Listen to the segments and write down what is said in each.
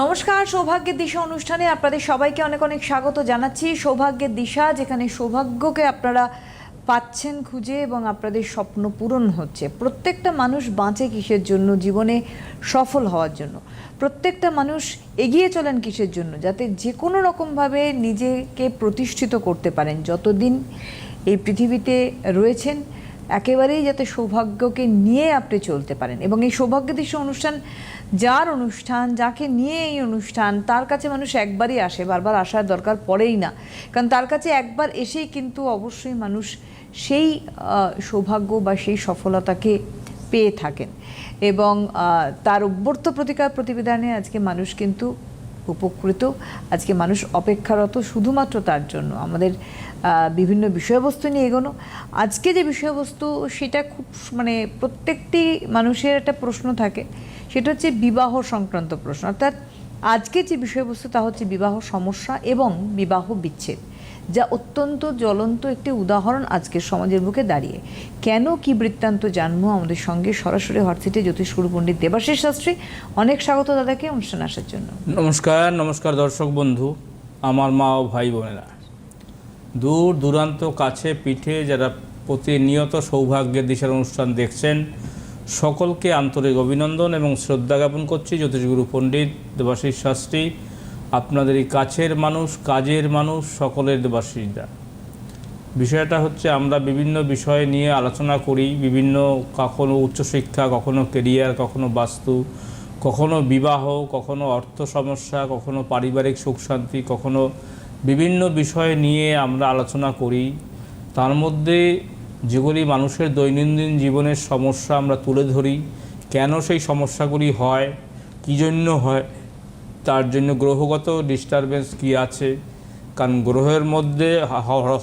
নমস্কার, সৌভাগ্যের দিশা অনুষ্ঠানে আপনাদের সবাইকে অনেক অনেক স্বাগত জানাচ্ছি। সৌভাগ্যের দিশা, যেখানে সৌভাগ্যকে আপনারা পাচ্ছেন খুঁজে এবং আপনাদের স্বপ্ন পূরণ হচ্ছে। প্রত্যেকটা মানুষ বাঁচে কিসের জন্য? জীবনে সফল হওয়ার জন্য। প্রত্যেকটা মানুষ এগিয়ে চলেন কিসের জন্য? যাতে যে কোনো রকমভাবে নিজেকে প্রতিষ্ঠিত করতে পারেন। যতদিন এই পৃথিবীতে রয়েছেন, একেবারেই যাতে সৌভাগ্যকে নিয়ে আপনি চলতে পারেন। এবং এই সৌভাগ্য দৃশ্য অনুষ্ঠান যার অনুষ্ঠান, যাকে নিয়ে এই অনুষ্ঠান, তার কাছে মানুষ একবারই আসে, বারবার আসার দরকার পড়েই না। কারণ তার কাছে একবার এসেই কিন্তু অবশ্যই মানুষ সেই সৌভাগ্য বা সেই সফলতাকে পেয়ে থাকেন। এবং তার অভ্যর্থ প্রতিকার প্রতিবেদনে আজকে মানুষ কিন্তু উপকৃত। আজকে মানুষ অপেক্ষারত শুধুমাত্র তার জন্য। আমাদের বিভিন্ন বিষয়বস্তু নিয়ে এগোনো। আজকে যে বিষয়বস্তু, সেটা খুব মানে প্রত্যেকটি মানুষের একটা প্রশ্ন থাকে। সেটা হচ্ছে বিবাহ সংক্রান্ত প্রশ্ন। অর্থাৎ আজকে যে বিষয়বস্তু, তা হচ্ছে বিবাহ সমস্যা এবং বিবাহ বিচ্ছেদ, যা অত্যন্ত জ্বলন্ত একটি উদাহরণ আজকের সমাজের বুকে দাঁড়িয়ে। কেন কি বৃত্তান্ত জানব আমাদের সঙ্গে সরাসরি হোয়াটসঅ্যাপে জ্যোতিষগুরু পণ্ডিত দেবাশিস শাস্ত্রী। অনেক স্বাগত দাদাকে অনুষ্ঠানে আসার জন্য। নমস্কার নমস্কার দর্শক বন্ধু, আমার মা ও ভাই বোনেরা। দূর দূরান্ত কাছে পিঠে যারা প্রতিনিয়ত সৌভাগ্যের দিশার অনুষ্ঠান দেখছেন সকলকে আন্তরিক অভিনন্দন এবং শ্রদ্ধা জ্ঞাপন করছি। জ্যোতিষগুরু পণ্ডিত দেবাশিস শাস্ত্রী আপনাদের এই কাছের মানুষ, কাজের মানুষ, সকলের দেবাশিসদা। বিষয়টা হচ্ছে, আমরা বিভিন্ন বিষয় নিয়ে আলোচনা করি, বিভিন্ন কখনো উচ্চশিক্ষা, কখনো কেরিয়ার, কখনো বাস্তু, কখনো বিবাহ, কখনো অর্থ সমস্যা, কখনো পারিবারিক সুখ শান্তি, কখনো বিভিন্ন বিষয় নিয়ে আমরা আলোচনা করি। তার মধ্যে যেগুলি মানুষের দৈনন্দিন জীবনের সমস্যা আমরা তুলে ধরি, কেন সেই সমস্যাগুলি হয়, কী জন্য হয়, তার জন্য গ্রহগত ডিস্টারবেন্স কী আছে? কারণ গ্রহের মধ্যে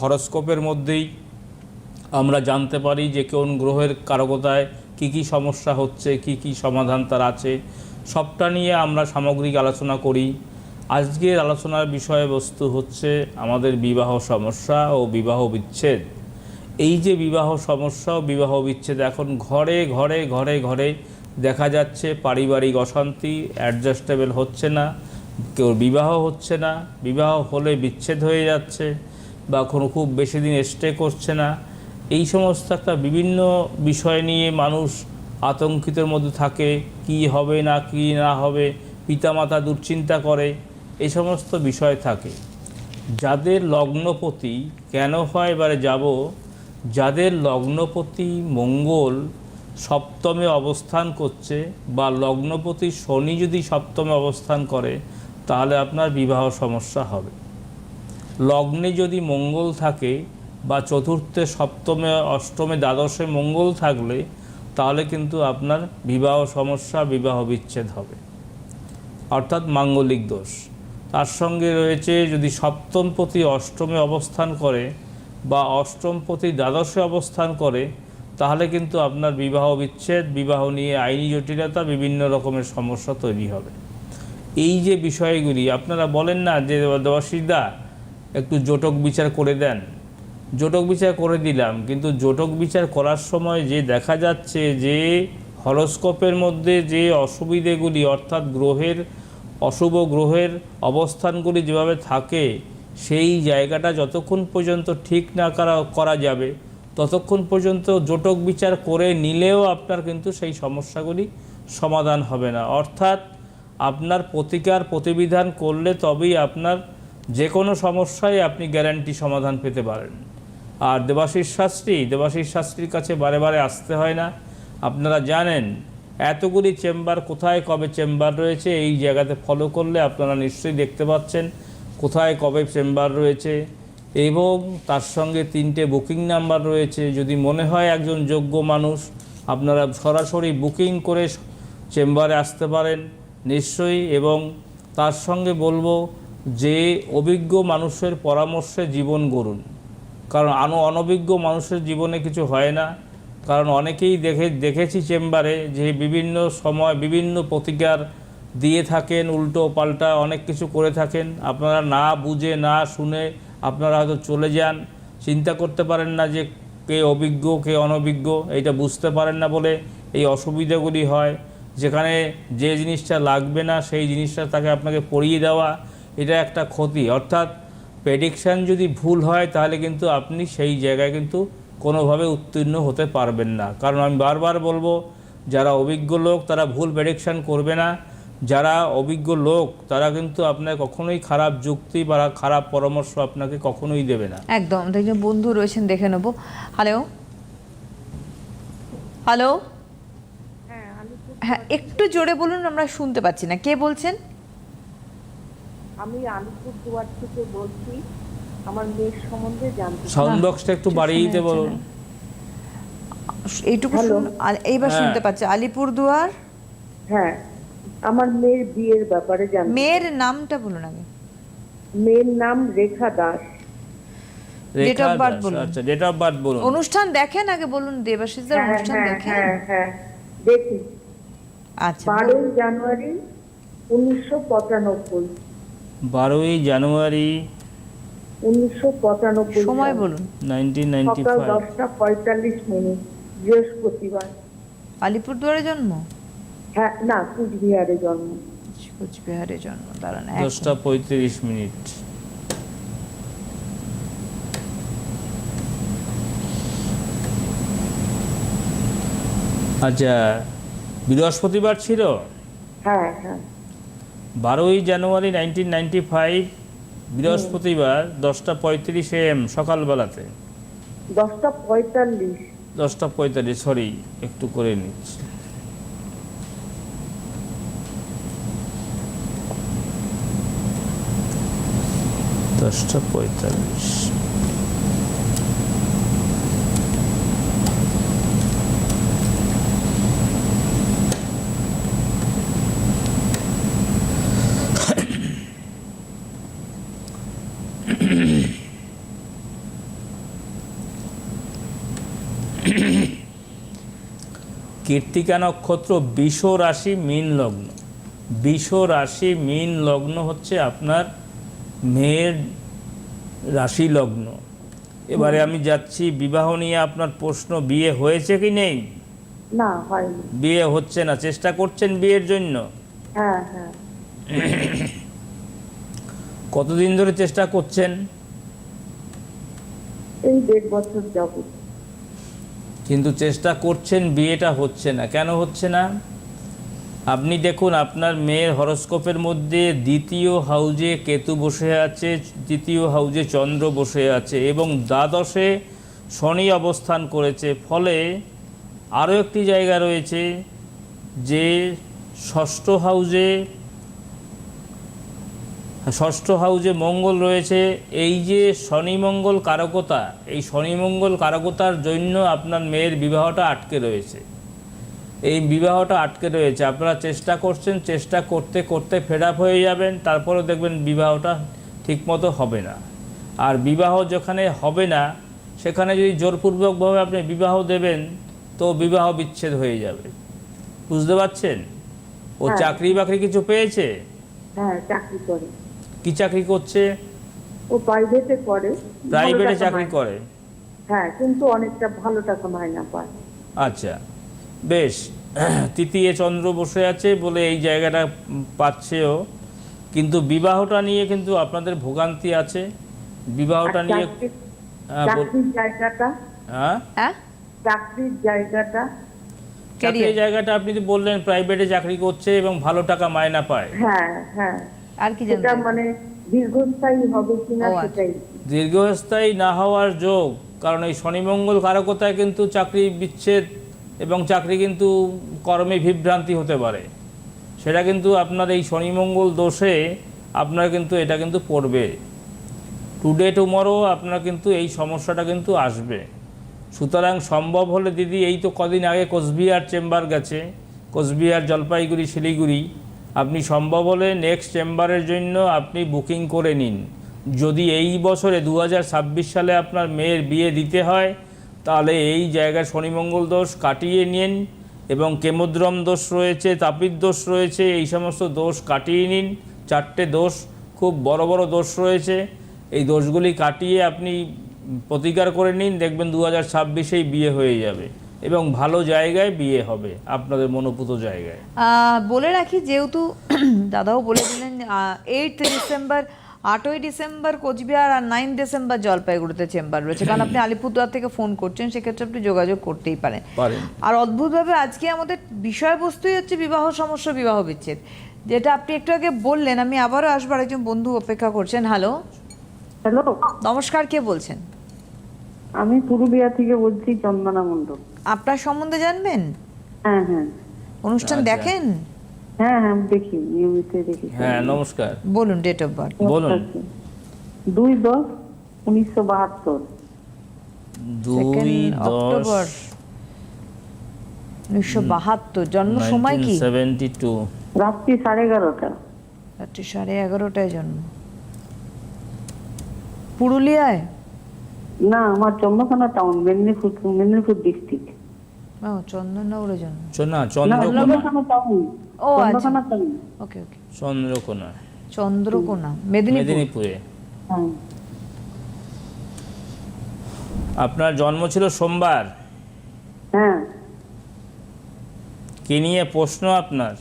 হরস্কোপের মধ্যেই আমরা জানতে পারি যে কোন গ্রহের কারকতায় কি কি সমস্যা হচ্ছে, কি কি সমাধান তার আছে। সবটা নিয়ে আমরা সামগ্রিক আলোচনা করি। আজকের আলোচনার বিষয়বস্তু হচ্ছে আমাদের বিবাহ সমস্যা ও বিবাহ বিচ্ছেদ। এই যে বিবাহ সমস্যা বিবাহ বিচ্ছেদ, এখন ঘরে ঘরে ঘরে ঘরে দেখা যাচ্ছে পারিবারিক অশান্তি অ্যাডজাস্টেবল হচ্ছে না, কেউ বিবাহ হচ্ছে না, বিবাহ হলে বিচ্ছেদ হয়ে যাচ্ছে বা কোনো খুব বেশি দিন স্টে করছে না। এই সমস্ত একটা বিভিন্ন বিষয় নিয়ে মানুষ আতঙ্কিতের মধ্যে থাকে, কি হবে না, কি না হবে, পিতামাতা দুশ্চিন্তা করে, এই সমস্ত বিষয় থাকে। যাদের লগ্নপতি, কেন হয় এবারে যাব যাদের লগ্নপতি মঙ্গল সপ্তমে অবস্থান করছে বা লগ্নপতি শনি যদি সপ্তমে অবস্থান করে, তাহলে আপনার বিবাহ সমস্যা হবে। লগ্নে যদি মঙ্গল থাকে বা চতুর্থে সপ্তমে, অষ্টমে, দ্বাদশে মঙ্গল থাকলে, তাহলে কিন্তু আপনার বিবাহ সমস্যা, বিবাহ বিচ্ছেদ হবে। অর্থাৎ মাঙ্গলিক দোষ। তার সঙ্গে রয়েছে যদি সপ্তমপতি অষ্টমে অবস্থান করে বা অষ্টমপতি দ্বাদশে অবস্থান করে, তাহলে কিন্তু আপনার বিবাহ বিচ্ছেদ, বিবাহ নিয়ে আইনি জটিলতা, বিভিন্ন রকমের সমস্যা তৈরি হবে। এই যে বিষয়গুলি, আপনারা বলেন না যে দেবাশিসদা, একটু জটক বিচার করে দেন। জটক বিচার করে দিলাম, কিন্তু জটক বিচার করার সময় যে দেখা যাচ্ছে যে হরস্কোপের মধ্যে যে অসুবিধেগুলি, অর্থাৎ গ্রহের, অশুভ গ্রহের অবস্থানগুলি যেভাবে থাকে সেই জায়গাটা যতক্ষণ পর্যন্ত ঠিক না করা করা যাবে, ততক্ষণ পর্যন্ত জোটক বিচার করে নিলেও আপনার কিন্তু সেই সমস্যাগুলি সমাধান হবে না। অর্থাৎ আপনার প্রতিকার প্রতিবিধান করলে তবেই আপনার যে কোনো সমস্যায় আপনি গ্যারান্টি সমাধান পেতে পারেন। আর দেবাশিস শাস্ত্রী, দেবাশিস শাস্ত্রীর কাছে বারে বারে আসতে হয় না। আপনারা জানেন, এতগুলি চেম্বার কোথায়, কবে চেম্বার রয়েছে, এই জায়গাতে ফলো করলে আপনারা নিশ্চয়ই দেখতে পাচ্ছেন। কোথায় কবে চেম্বার রয়েছে এবং তার সঙ্গে তিনটে বুকিং নাম্বার রয়েছে। যদি মনে হয় একজন যোগ্য মানুষ, আপনারা সরাসরি বুকিং করে চেম্বারে আসতে পারেন। নিশ্চয়ই এবং তার সঙ্গে বলব যে অভিজ্ঞ মানুষের পরামর্শে জীবন গড়ুন। কারণ আনো অনভিজ্ঞ মানুষের জীবনে কিছু হয় না। কারণ অনেকেই দেখে, দেখেছি চেম্বারে যে বিভিন্ন সময় বিভিন্ন প্রতিকার দিয়ে থাকেন, উল্টো পাল্টা অনেক কিছু করে থাকেন। আপনারা না বুঝে, না শুনে আপনারা হয়তো চলে যান। চিন্তা করতে পারেন না যে কে অভিজ্ঞ, কে অনভিজ্ঞ, এইটা বুঝতে পারেন না বলে এই অসুবিধাগুলি হয়। যেখানে যে জিনিসটা লাগবে না, সেই জিনিসটা তাকে আপনাকে পড়িয়ে দেওয়া, এটা একটা ক্ষতি। অর্থাৎ প্রেডিকশান যদি ভুল হয়, তাহলে কিন্তু আপনি সেই জায়গায় কিন্তু কোনোভাবে উত্তীর্ণ হতে পারবেন না। কারণ আমি বারবার বলব, যারা অভিজ্ঞ লোক, তারা ভুল প্রেডিকশান করবে না। যারা অভিজ্ঞ লোক তারা কিন্তু আপনার কখনোই খারাপ যুক্তি বা খারাপ পরামর্শ আপনাকে কখনোই দেবে না। একদম একজন বন্ধু রয়েছেন দেখে নেব। হ্যালো হ্যালো হ্যাঁ একটু জোরে বলুন আমরা শুনতে পাচ্ছি না। কে বলছেন? আমি আলিপুর দুয়ার থেকে বলছি আমার মেয়ের সম্বন্ধে জানতে চাই। সাউন্ড বক্সটা একটু বাড়িয়ে দিতে বলুন এইটুকু এইবার হ্যাঁ। শুনতে পাচ্ছি। আলিপুরদুয়ার হ্যাঁ। আমার মেয়ের বিয়ের ব্যাপারে জানতে মেয়ের নামটা বলুন আগে। মেয়ের নাম রেখা দাস। of birth দাস, বলুন। আচ্ছা ডেট অফ বার্থ বলুন। অনুষ্ঠান দেখেন আগে বলুন দেবাশিসদার হ্যাঁ অনুষ্ঠান হ্যাঁ দেখেন। হ্যাঁ হ্যাঁ দেখি। আচ্ছা বারোই জানুয়ারি উনিশশো পঁচানব্বই। বারোই জানুয়ারি উনিশশো পঁচানব্বই। সময় বলুন। নাইনটিন নাইনটি সকাল ফাইভ দশটা পঁয়তাল্লিশ মিনিট বৃহস্পতিবার। আলিপুরদুয়ারে জন্ম? হ্যাঁ না কুচবিহারে জন্ম। কোচবিহারে জন্ম দাঁড়ান দশটা পঁয়ত্রিশ মিনিট। আচ্ছা বৃহস্পতিবার ছিল? হ্যাঁ হ্যাঁ। বারোই জানুয়ারি নাইনটিন নাইনটি ফাইভ বৃহস্পতিবার দশটা পঁয়ত্রিশ এম সকালবেলাতে। দশটা পঁয়তাল্লিশ। দশটা পঁয়তাল্লিশ সরি একটু করে নিচ্ছি। দশটা পঁয়তাল্লিশ কীর্তিকা নক্ষত্র বিষ রাশি মীন লগ্ন। বিষ রাশি মীন লগ্ন হচ্ছে আপনার মেয়ের রাশি লগ্ন। এবারে আমি যাচ্ছি বিবাহ নিয়ে আপনার প্রশ্ন বিয়ে হয়েছে কি নেই? না হয়নি। বিয়ে হচ্ছে না চেষ্টা করছেন বিয়ের জন্য? হ্যাঁ হ্যাঁ। কতদিন ধরে চেষ্টা করছেন? এই দেড় বছর যাবত কিন্তু চেষ্টা করছেন বিয়েটা হচ্ছে না। কেন হচ্ছে না? আপনি দেখুন, আপনার মেয়ের হরস্কোপের মধ্যে দ্বিতীয় হাউজে কেতু বসে আছে, তৃতীয় হাউজে চন্দ্র বসে আছে এবং দ্বাদশে শনি অবস্থান করেছে। ফলে আরও একটি জায়গা রয়েছে যে ষষ্ঠ হাউজে ষষ্ঠ হাউজে মঙ্গল রয়েছে। এই যে শনি মঙ্গল কারকতা, এই শনি মঙ্গল কারকতার জন্য আপনার মেয়ের বিবাহটা আটকে রয়েছে। এই বিবাহটা আটকে রয়েছে। আপনারা চেষ্টা করছেন চেষ্টা করতে করতে ফেড আপ হয়ে যাবেন তারপরে দেখবেন বিবাহটা ঠিকমতো হবে না। আর বিবাহ যেখানে হবে না সেখানে যদি জোরপূর্বকভাবে আপনি বিবাহ দেবেন তো বিবাহ বিচ্ছেদ হয়ে যাবে। বুঝতে পারছেন? ও হ্যাঁ। চাকরি বাকরি কিছু পেয়েছে? হ্যাঁ চাকরি করে। কি চাকরি করছে? ও প্রাইভেটে করে। প্রাইভেটে চাকরি করে। হ্যাঁ কিন্তু অনেকটা ভালো টাকা মাইনা পায়। আচ্ছা বেশ। তৃতীয় চন্দ্র বসে আছে বলে এই জায়গাটা পাচ্ছেও। কিন্তু বিবাহটা নিয়ে কিন্তু আপনাদের ভোগান্তি আছে। বিবাহটা নিয়ে চাকরির- হ্যাঁ, জায়গাটা? হ্যাঁ? হ্যাঁ? জায়গাটা? আপনি তো বললেন প্রাইভেটে চাকরি করছে এবং ভালো টাকা মায়না পায়। হ্যাঁ হ্যাঁ। আর কি মানে দীর্ঘস্থায়ী হবে কিনা আচ্ছা। সেটাই। দীর্ঘস্থায়ী না হওয়ার যোগ কারণ এই শনি শনিমঙ্গল কারকতায় কিন্তু চাকরি বিচ্ছেদ এবং চাকরি কিন্তু কর্মে বিভ্রান্তি হতে পারে। সেটা কিন্তু আপনার এই শনিমঙ্গল দোষে আপনার কিন্তু এটা কিন্তু পড়বে। টুডে টুমরো আপনার কিন্তু এই সমস্যাটা কিন্তু আসবে। সুতরাং সম্ভব হলে দিদি, এই তো কদিন আগে কোচবিহার চেম্বার গেছে, কোচবিহার, জলপাইগুড়ি, শিলিগুড়ি। আপনি সম্ভব হলে নেক্সট চেম্বারের জন্য আপনি বুকিং করে নিন। যদি এই বছরে দু হাজার ছাব্বিশ সালে আপনার মেয়ের বিয়ে দিতে হয় তাহলে এই জায়গায় শনিমঙ্গল দোষ কাটিয়ে নিন এবং কেমোদ্রম দোষ রয়েছে, তাপিত দোষ রয়েছে, এই সমস্ত দোষ কাটিয়ে নিন। চারটে দোষ, খুব বড় বড় দোষ রয়েছে। এই দোষগুলি কাটিয়ে আপনি প্রতিকার করে নিন, দেখবেন দু হাজার ছাব্বিশেই বিয়ে হয়ে যাবে এবং ভালো জায়গায় বিয়ে হবে, আপনাদের মনোপুত জায়গায়। বলে রাখি, যেহেতু দাদাও বলে দিলেন এইট ডিসেম্বর আটই ডিসেম্বর কোচবিহার আর নাইন ডিসেম্বর জলপাইগুড়িতে চেম্বার রয়েছে। কারণ আপনি আলিপুরদুয়ার থেকে ফোন করছেন সেক্ষেত্রে আপনি যোগাযোগ করতেই পারেন। আর অদ্ভুতভাবে আজকে আমাদের বিষয়বস্তুই হচ্ছে বিবাহ সমস্যা বিবাহ বিচ্ছেদ। যেটা আপনি একটু আগে বললেন আমি আবারও আসবার একজন বন্ধু অপেক্ষা করছেন। হ্যালো। হ্যালো। নমস্কার কে বলছেন? আমি পুরুলিয়া থেকে বলছি চন্দনা মণ্ডল। আপনার সম্বন্ধে জানবেন? হ্যাঁ হ্যাঁ। অনুষ্ঠান আচ্ছা। দেখেন? হ্যাঁ হ্যাঁ দেখি নিয়মিত দেখি। হ্যাঁ নমস্কার। বলুন ডেট অফ বার্থ বলুন। দুই দশ উনিশশো বাহাত্তর। দুই অক্টোবর উনিশশো বাহাত্তর। জন্ম সময় কি? সেভেন্টি টু রাত্রি সাড়ে এগারোটা। রাত্রি সাড়ে এগারোটায় জন্ম। পুরুলিয়ায়? না আমার চন্দ্রকোনা টাউন মেদিনীপুর মেদিনীপুর ডিস্ট্রিক্ট ও চন্দননগরে জন্ম। চন্দ্রকোনা। টাউন ও আচ্ছা। ওকে ওকে। চন্দ্রকোনা। চন্দ্রকোনা মেদিনীপুর। মেদিনীপুরে। হ্যাঁ। আপনার জন্ম ছিল সোমবার। হ্যাঁ। কি নিয়ে প্রশ্ন আপনার?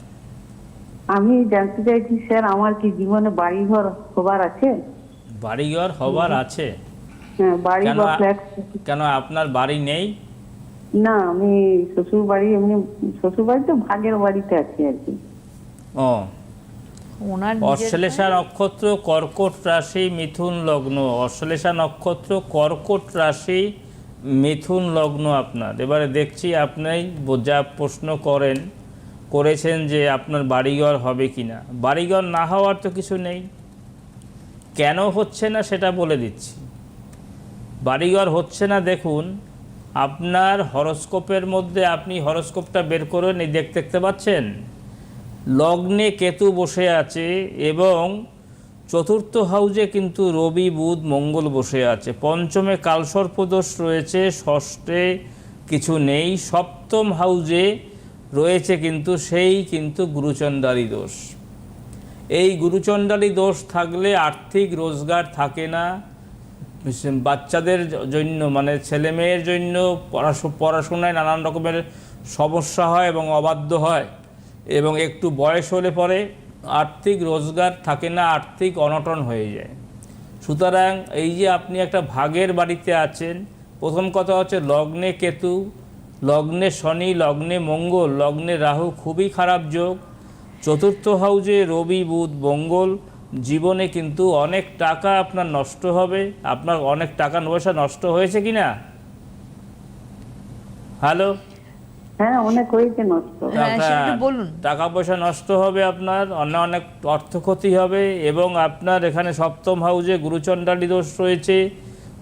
আমি জানতে চাইছি স্যার আমার কি জীবনে বাড়ি ঘর হবার আছে? বাড়িঘর হবার আছে? হ্যাঁ বাড়ি বা ফ্ল্যাট কেন আপনার বাড়ি নেই? না আমি শ্বশুর বাড়ি এমনি শ্বশুর বাড়ি তো ভাগের বাড়িতে আছি আর কি। ও। ওনার অশ্লেষা নক্ষত্র কর্কট রাশি মিথুন লগ্ন। অশ্লেষা নক্ষত্র কর্কট রাশি মিথুন লগ্ন আপনার। এবারে দেখছি আপনি যা প্রশ্ন করেন করেছেন যে আপনার বাড়িঘর হবে কি না বাড়িঘর না হওয়ার তো কিছু নেই। কেন হচ্ছে না সেটা বলে দিচ্ছি। বাড়িঘর হচ্ছে না দেখুন আপনার হরস্কোপের মধ্যে আপনি হরস্কোপটা বের করে এই দেখ দেখতে পাচ্ছেন? লগ্নে কেতু বসে আছে এবং চতুর্থ হাউজে কিন্তু রবি, বুধ, মঙ্গল বসে আছে। পঞ্চমে কালসর্পদোষ রয়েছে, ষষ্ঠে কিছু নেই। সপ্তম হাউজে রয়েছে কিন্তু সেই কিন্তু গুরুচণ্ডালী দোষ। এই গুরুচণ্ডালী দোষ থাকলে আর্থিক রোজগার থাকে না। বাচ্চাদের জন্য মানে ছেলে মেয়ের জন্য পড়াশো, পড়াশোনায় নানান রকমের সমস্যা হয় এবং অবাধ্য হয় এবং একটু বয়স হলে পরে আর্থিক রোজগার থাকে না, আর্থিক অনটন হয়ে যায়। সুতরাং এই যে আপনি একটা ভাগের বাড়িতে আছেন, প্রথম কথা হচ্ছে লগ্নে কেতু, লগ্নে শনি, লগ্নে মঙ্গল, লগ্নে রাহু খুবই খারাপ যোগ। চতুর্থ হাউজে রবি, বুধ, মঙ্গল জীবনে কিন্তু অনেক টাকা আপনার নষ্ট হবে। আপনার অনেক টাকা পয়সা নষ্ট হয়েছে কি না হ্যালো হ্যাঁ অনেক হয়েছে নষ্ট। হ্যাঁ, টাকা- বলুন। টাকা পয়সা নষ্ট হবে আপনার অন্য অনেক অর্থ ক্ষতি হবে এবং আপনার এখানে সপ্তম হাউজে গুরুচণ্ডালী দোষ রয়েছে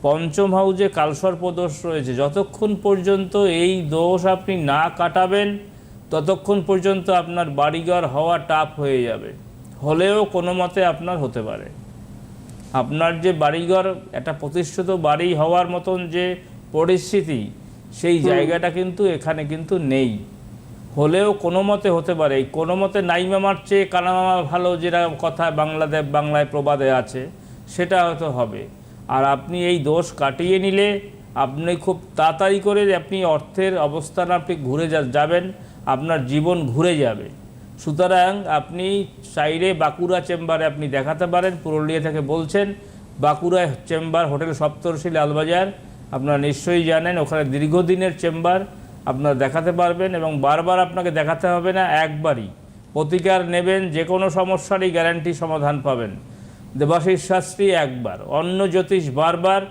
পঞ্চম হাউজে কালসর্প দোষ রয়েছে। যতক্ষণ পর্যন্ত এই দোষ আপনি না কাটাবেন ততক্ষণ পর্যন্ত আপনার বাড়িঘর হওয়া টাফ হয়ে যাবে। হলেও কোনো মতে আপনার হতে পারে। আপনার যে বাড়িঘর একটা প্রতিষ্ঠিত বাড়ি হওয়ার মতন যে পরিস্থিতি সেই জায়গাটা কিন্তু এখানে কিন্তু নেই। হলেও কোনো মতে হতে পারে। কোনো মতে নাইমামার চেয়ে কানামামা ভালো যেটা কথা বাংলাদেশ বাংলায় প্রবাদে আছে সেটা হয়তো হবে। আর আপনি এই দোষ কাটিয়ে নিলে আপনি খুব তাড়াতাড়ি করে আপনি অর্থের অবস্থান আপনি ঘুরে যাবেন আপনার জীবন ঘুরে যাবে। সুতরাং আপনি চাইলে বাঁকুড়া চেম্বারে আপনি দেখাতে পারেন, পুরুলিয়া থেকে বলছেন। বাঁকুড়া চেম্বার হোটেল সপ্তর্ষি লালবাজার, আপনারা নিশ্চয়ই জানেন, ওখানে দীর্ঘদিনের চেম্বার, আপনারা দেখাতে পারবেন এবং বারবার আপনাকে দেখাতে হবে না, একবারই। প্রতিকার নেবেন যে কোনো সমস্যারই গ্যারান্টি সমাধান পাবেন। দেবাশিস শাস্ত্রী একবার, অন্য জ্যোতিষ বারবার,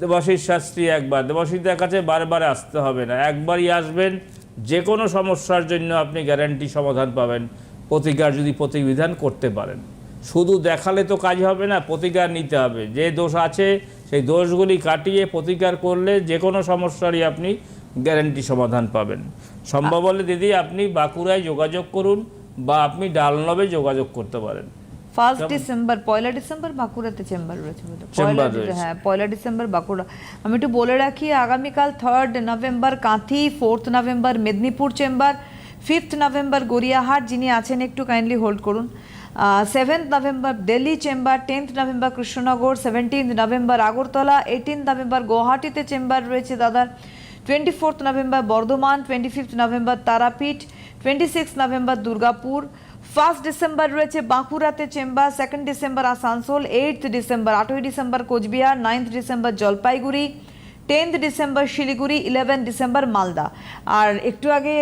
দেবাশিস শাস্ত্রী একবার দেবাশিসদের কাছে বারবার আসতে হবে না, একবারই আসবেন যে কোনো সমস্যার জন্য আপনি গ্যারান্টি সমাধান পাবেন, প্রতিকার যদি প্রতিবিধান করতে পারেন। শুধু দেখালে তো কাজ হবে না, প্রতিকার নিতে হবে। যে দোষ আছে, সেই দোষগুলি কাটিয়ে প্রতিকার করলে যে কোনো সমস্যারই আপনি গ্যারান্টি সমাধান পাবেন। সম্ভব হলে দিদি, আপনি বাঁকুড়ায় যোগাযোগ করুন বা আপনি ডালনবে যোগাযোগ করতে পারেন। ফার্স্ট ডিসেম্বর পয়লা ডিসেম্বর বাঁকুড়াতে চেম্বার রয়েছে। পয়লা হ্যাঁ পয়লা ডিসেম্বর বাঁকুড়া। আমি একটু বলে রাখি আগামীকাল third November Kanthi fourth November Medinipur chamber fifth November Gariahat যিনি আছেন একটু কাইন্ডলি হোল্ড করুন। Seventh November Delhi chamber tenth November Krishnanagar seventeenth November Agartala eighteenth November গুয়াহাটিতে chamber রয়েছে দাদার। Twenty fourth November Bardhaman twenty fifth November Tarapith twenty six November Durgapur first December রয়েছে বাঁকুড়াতে chamber, second December Asansol eight December, আটই ডিসেম্বর Cooch Behar, ninth December Jalpaiguri. Tenth December Siliguri eleven December Malda. আর একটু আগে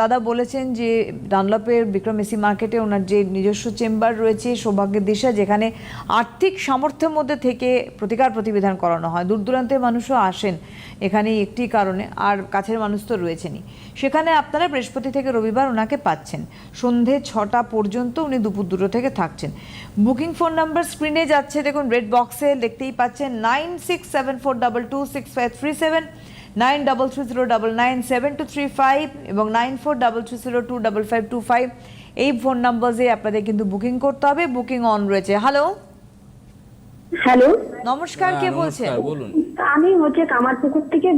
দাদা বলেছেন যে ডানলপের বিক্রম এসি মার্কেটে ওনার যে নিজস্ব চেম্বার রয়েছে, সৌভাগ্যের দিশা, যেখানে আর্থিক সামর্থ্যের মধ্যে থেকে প্রতিকার প্রতিবিধান করানো হয়। দূর দূরান্তের মানুষও আসেন এখানে একটি কারণে, আর কাছের মানুষ তো রয়েছেনই। সেখানে আপনারা বৃহস্পতি থেকে রবিবার ওনাকে পাচ্ছেন। সন্ধে ছটা পর্যন্ত উনি দুপুর দুটো থেকে থাকছেন। বুকিং ফোন নাম্বার স্ক্রিনে যাচ্ছে, দেখুন রেড বক্সে দেখতেই পাচ্ছেন nine six seven four double two six five three seven nine double three zero double nine seven two three five এবং nine four double three zero two double five two five এই phone নাম্বারে আপনাদের কিন্তু booking করতে হবে booking on রয়েছে। Hello hello নমস্কার কে হ্যাঁ, বলছেন? বলুন। আমি হচ্ছে কামারপুকুর থেকে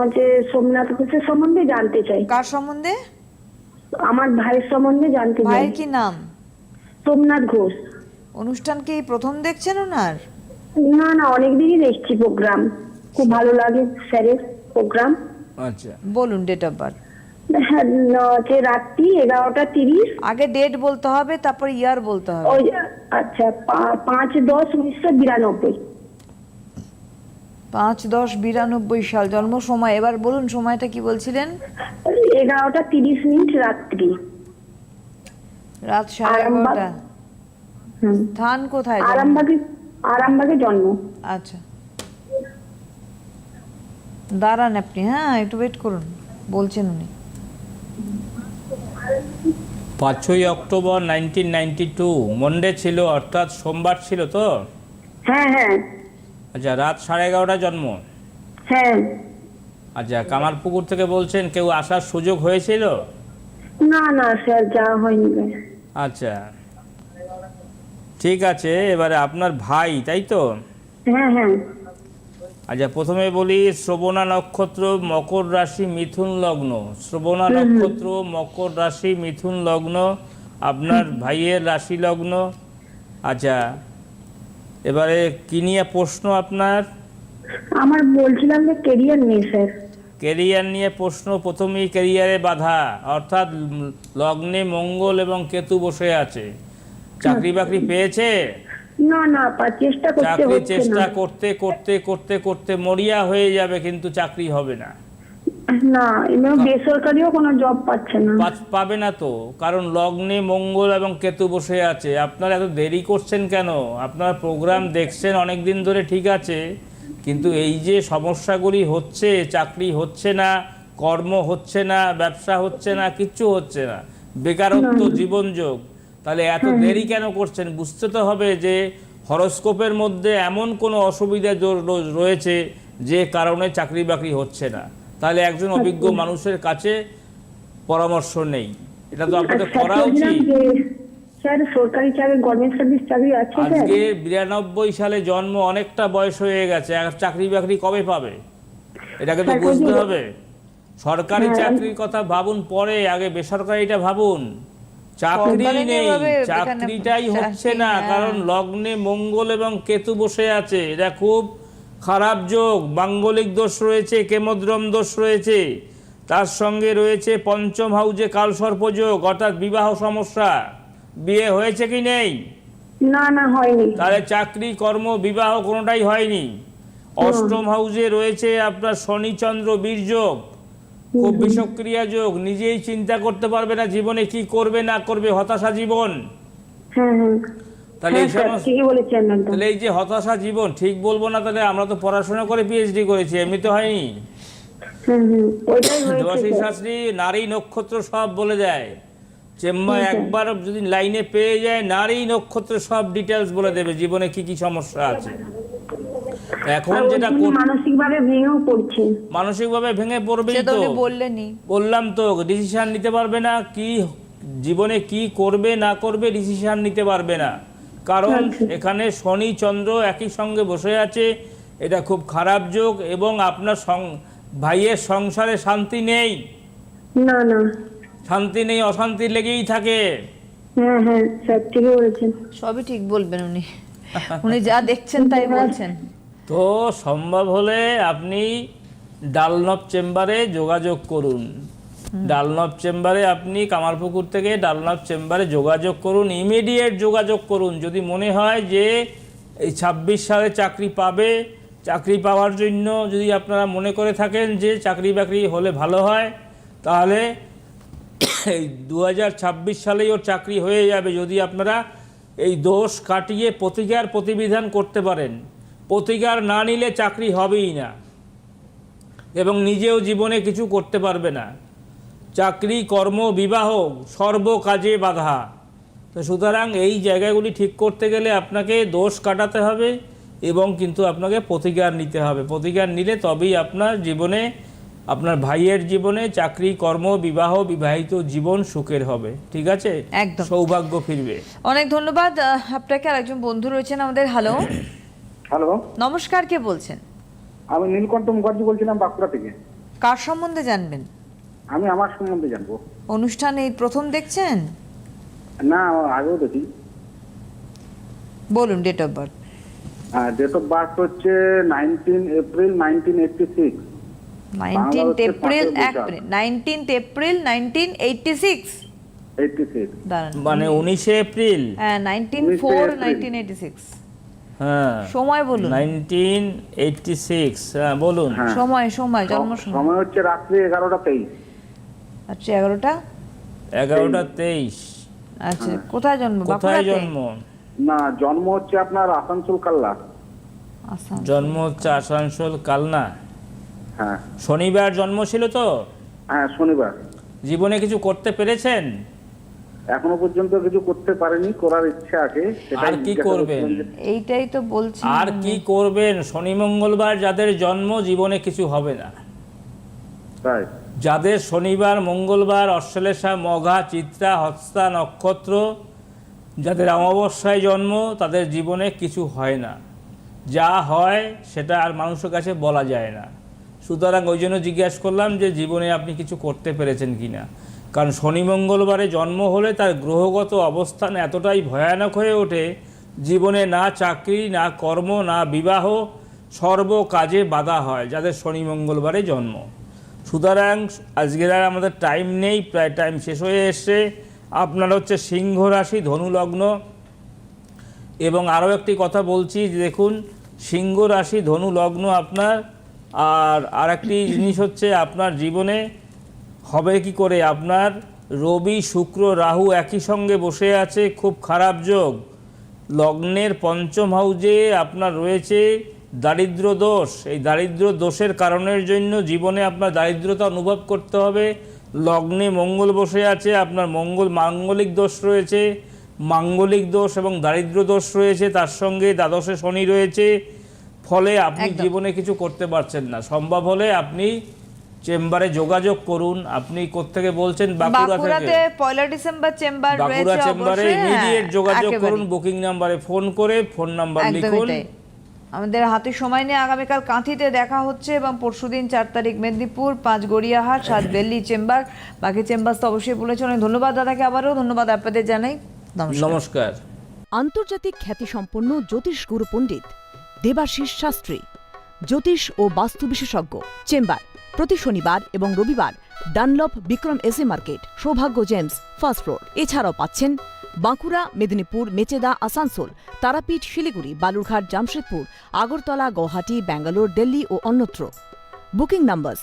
হচ্ছে সোমনাথ ঘোষের সম্বন্ধে জানতে চাই। কার সম্বন্ধে? আমার ভাইয়ের সম্বন্ধে জানতে চাই। ভাইয়ের কি নাম? সোমনাথ ঘোষ। অনুষ্ঠান কি প্রথম দেখছেন ওনার? না না অনেকদিনই দেখছি প্রোগ্রাম। খুব ভালো লাগে স্যারের প্রোগ্রাম। আচ্ছা। বলুন ডেট অফ বার্থ হ্যাঁ ন- রাত্রি এগারোটা তিরিশ। আগে ডেট বলতে হবে তারপর ইয়ার বলতে হবে। ওই আচ্ছা পাঁচ দশ উনিশশো বিরানব্বই। পাঁচ দশ বিরানব্বই সাল জন্ম সময়। এবার বলুন সময়টা কি বলছিলেন? এগারোটা তিরিশ মিনিট রাত্রি। রাত সাড়ে এগারোটা। স্থান কোথায়? আরামবাগে আরামবাগে জন্ম। আচ্ছা। দাঁড়ান আপনি হ্যাঁ একটু ওয়েট করুন বলছেন উনি। পাঁচই October nineteen ninety two Monday ছিল অর্থাৎ সোমবার ছিল তো? হ্যাঁ হ্যাঁ। আচ্ছা রাত সাড়ে এগারোটা জন্ম? হ্যাঁ। আচ্ছা কামারপুকুর থেকে বলছেন কেউ আসার সুযোগ হয়েছিল? না না স্যার যাওয়া হয়নি আচ্ছা। ঠিক আছে এবারে আপনার ভাই তাই তো? হ্যাঁ হ্যাঁ। আচ্ছা প্রথমে বলি শ্রবণা নক্ষত্র মকর রাশি মিথুন লগ্ন। শ্রবণা নক্ষত্র মকর রাশি মিথুন লগ্ন আপনার ভাইয়ের রাশি লগ্ন। আচ্ছা এবারে কি নিয়ে প্রশ্ন আপনার? আমার বলছিলাম যে কেরিয়ার নিয়ে স্যার কেরিয়ার নিয়ে প্রশ্ন প্রথমেই কেরিয়ারে বাধা অর্থাৎ লগ্নে মঙ্গল এবং কেতু বসে আছে। চাকরি বাকরি পেয়েছে? না না চেষ্টা করতে চেষ্টা করতে করতে করতে করতে মরিয়া হয়ে যাবে কিন্তু চাকরি হবে না। না এমনি বেসরকারিও কোনো জব পাচ্ছে না। পাবে না তো কারণ লগ্নে মঙ্গল এবং কেতু বসে আছে। আপনারা এত দেরি করছেন কেন? আপনার প্রোগ্রাম দেখছেন অনেক দিন ধরে ঠিক আছে। কিন্তু এই যে সমস্যাগুলি হচ্ছে চাকরি হচ্ছে না কর্ম হচ্ছে না ব্যবসা হচ্ছে না কিচ্ছু হচ্ছে না। বেকারত্ব জীবনযোগ। তাহলে এত দেরি কেন করছেন? বুঝতে তো হবে যে হরস্কোপের মধ্যে এমন কোনো অসুবিধা রয়েছে যে কারণে চাকরি বাকরি হচ্ছে না। তাহলে একজন অভিজ্ঞ মানুষের কাছে পরামর্শ নেই। এটা তো আপনাদের করা উচিত। আজকে বিরানব্বই সালে জন্ম অনেকটা বয়স হয়ে গেছে। চাকরি বাকরি কবে পাবে? এটাকে তো বুঝতে হবে। সরকারি হ্যাঁ, চাকরির কথা ভাবুন পরে আগে বেসরকারিটা ভাবুন। চাকরি নেই চাকরিটাই হচ্ছে না হ্যাঁ। কারণ লগ্নে মঙ্গল এবং কেতু বসে আছে এটা খুব খারাপ যোগ মাঙ্গলিক দোষ রয়েছে কেমদ্রম দোষ রয়েছে তার সঙ্গে রয়েছে পঞ্চম হাউজে কালসর্পযোগ অর্থাৎ বিবাহ সমস্যা বিয়ে হয়েছে কি নেই? না না হয়নি। তাহলে চাকরি কর্ম বিবাহ কোনোটাই হয়নি। অষ্টম হাউসে রয়েছে আপনার শনিচন্দ্র বীরযোগ খুব বিষক্রিয়া যোগ নিজেই চিন্তা করতে পারবে না জীবনে কি করবে না করবে হতাশা জীবন। হ্যাঁ হ্যাঁ। তাহলে হ্যাঁ এই সমস্ত তাহলে এই যে হতাশা জীবন ঠিক বলব না তাহলে আমরা তো পড়াশোনা করে পিএইচডি করেছি এমনি তো হয়নি। স্যার। শাস্ত্রী নারী নক্ষত্র সব বলে দেয়। চেম্বার একবার যদি লাইনে পেয়ে যায় নারী নক্ষত্র সব ডিটেলস বলে দেবে জীবনে কি কি সমস্যা আছে। এখন যেটা মানসিকভাবে ভেঙেও পড়ছে। মানসিকভাবে ভেঙে পড়বেই তো বললেনই। বললাম তো ডিসিশন নিতে পারবে না কি জীবনে কি করবে না করবে ডিসিশন নিতে পারবে না। কারণ আচ্ছা। এখানে শনি চন্দ্র একই সঙ্গে বসে আছে এটা খুব খারাপ যোগ এবং আপনার ভাইয়ের সংসারে শান্তি নেই। না না। শান্তি নেই অশান্তি লেগেই থাকে। হ্যাঁ হ্যাঁ স্যার ঠিকই বলেছেন। সবই ঠিক বলবেন উনি। উনি যা দেখছেন তাই বলছেন। তো সম্ভব হলে আপনি ডালনব চেম্বারে যোগাযোগ করুন। ডালনব চেম্বারে আপনি কামারপুকুর থেকে ডালনব চেম্বারে যোগাযোগ করুন ইমিডিয়েট যোগাযোগ করুন। যদি মনে হয় যে এই ছাব্বিশ সালে চাকরি পাবে চাকরি পাওয়ার জন্য যদি আপনারা মনে করে থাকেন যে চাকরি বাকরি হলে ভালো হয় তাহলে এই দু হাজার ছাব্বিশ সালেই ওর চাকরি হয়ে যাবে যদি আপনারা এই দোষ কাটিয়ে প্রতিকার প্রতিবিধান করতে পারেন। প্রতিকার না নিলে চাকরি হবেই না এবং নিজেও জীবনে কিছু করতে পারবে না। চাকরি কর্ম বিবাহ সর্ব কাজে বাধা। তো সুতরাং এই জায়গাগুলি ঠিক করতে গেলে আপনাকে দোষ কাটাতে হবে এবং কিন্তু আপনাকে প্রতিকার নিতে হবে। প্রতিকার নিলে তবেই আপনার জীবনে আপনার ভাইয়ের জীবনে চাকরি কর্ম বিবাহ বিবাহিত জীবন সুখের হবে। ঠিক আছে? একদম। সৌভাগ্য ফিরবে। অনেক ধন্যবাদ। আপনাকে আর একজন বন্ধু রয়েছেন আমাদের। Hello hello. নমস্কার কে বলছেন? আমি নীলকণ্ঠ মুখার্জি বলছিলাম বাঁকুড়া থেকে। কার সম্বন্ধে জানবেন? আমি আমার সম্বন্ধে জানব। অনুষ্ঠান এই প্রথম দেখছেন? না আগেও দেখি। বলুন date of birth date of birth হচ্ছে nineteen April nineteen eighty six nineteenth April Boishakh. April nineteenth April nineteen eighty six eighty six মানে উনিশে এপ্রিল। হ্যাঁ nineteen four. Nineteen eighty six হ্যাঁ। সময় বলুন। হ্যাঁ বলুন। হ্যাঁ। সময় সময় জন্ম সময় সময় হচ্ছে রাত্রি এগারোটা তেইশ। আচ্ছা এগারোটা? এগারোটা তেইশ। আচ্ছা কোথায় জন্ম? কোথায় জন্ম? না জন্ম হচ্ছে আপনার আসানসোল কাল্লা জন্ম হচ্ছে আসানসোল কালনা। হ্যাঁ। শনিবার জন্ম ছিল তো? হ্যাঁ শনিবার। জীবনে কিছু করতে পেরেছেন? এখনও পর্যন্ত কিছু করতে পারেনি করার ইচ্ছা আছে সেটাই আর কি করবেন? এইটাই তো বলছি। আর কি করবেন? শনি মঙ্গলবার যাদের জন্ম জীবনে কিছু হবে না। তাই। যাদের শনিবার মঙ্গলবার অশ্লেষা মঘা চিত্রা হস্তা নক্ষত্র যাদের অমাবস্যায় জন্ম তাদের জীবনে কিছু হয় না। যা হয় সেটা আর মানুষের কাছে বলা যায় না। সুতরাং ওই জন্য জিজ্ঞাসা করলাম যে জীবনে আপনি কিছু করতে পেরেছেন কি না কারণ শনি মঙ্গলবারে জন্ম হলে তার গ্রহগত অবস্থান এতটাই ভয়ানক হয়ে ওঠে, জীবনে না চাকরি, না কর্ম, না বিবাহ, সর্ব কাজে বাধা হয় যাদের শনি মঙ্গলবারে জন্ম। সুতরাং আজকের আর আমাদের টাইম নেই, প্রায় টাইম শেষ হয়ে এসছে। আপনার হচ্ছে সিংহ রাশি, ধনু লগ্ন। এবং আরও একটি কথা বলছি, দেখুন, সিংহ রাশি, ধনু লগ্ন আপনার, আর আরেকটি জিনিস হচ্ছে আপনার জীবনে হবে কি করে? আপনার রবি শুক্র রাহু একই সঙ্গে বসে আছে খুব খারাপ যোগ। লগ্নের পঞ্চম হাউজে আপনার রয়েছে দারিদ্র দোষ। এই দারিদ্র দোষের কারণের জন্য জীবনে আপনার দারিদ্রতা অনুভব করতে হবে। লগ্নে মঙ্গল বসে আছে আপনার মঙ্গল মাঙ্গলিক দোষ রয়েছে। মাঙ্গলিক দোষ এবং দারিদ্র দোষ রয়েছে তার সঙ্গে দ্বাদশে শনি রয়েছে। ফলে আপনি জীবনে কিছু করতে পারছেন না। সম্ভব হলে আপনি চেম্বারে যোগাযোগ করুন। আপনি কোত্থেকে বলছেন? বাঁকুড়া থেকে। পয়লা ডিসেম্বর চেম্বার বাঁকুড়া চেম্বারে হ্যাঁ, ইমিডিয়েট যোগাযোগ করুন বুকিং নাম্বারে ফোন করে ফোন নাম্বার লিখুন। আমাদের হাতে সময় নিয়ে আগামীকাল কাঁথিতে দেখা হচ্ছে এবং পরশুদিন চার তারিখ মেদিনীপুর পাঁচ গড়িয়াহাট সাত দিল্লি চেম্বার বাকি চেম্বার তো অবশ্যই বলেছেন অনেক ধন্যবাদ দাদাকে আবারও ধন্যবাদ আপনাদের জানাই নমস্কার। নমস্কার। আন্তর্জাতিক খ্যাতিসম্পন্ন জ্যোতিষ গুরু পণ্ডিত দেবাশিস শাস্ত্রী জ্যোতিষ ও বাস্তু বিশেষজ্ঞ চেম্বার। প্রতি শনিবার এবং রবিবার Dunlop Bikram AC market Saubhagya gems first floor এছাড়াও পাচ্ছেন বাঁকুড়া, মেদিনীপুর, মেচেদা, আসানসোল, তারাপীঠ, শিলিগুড়ি, বালুরঘাট, জামশেদপুর, আগরতলা, গৌহাটি, ব্যাঙ্গালোর, দিল্লি ও অন্যত্র। Booking number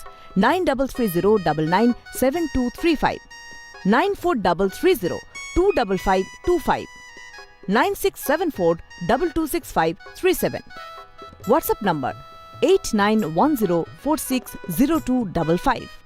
nine double three zero double nine seven two three five, nine four double three zero two double five two five 9674 WhatsApp number 8910460255.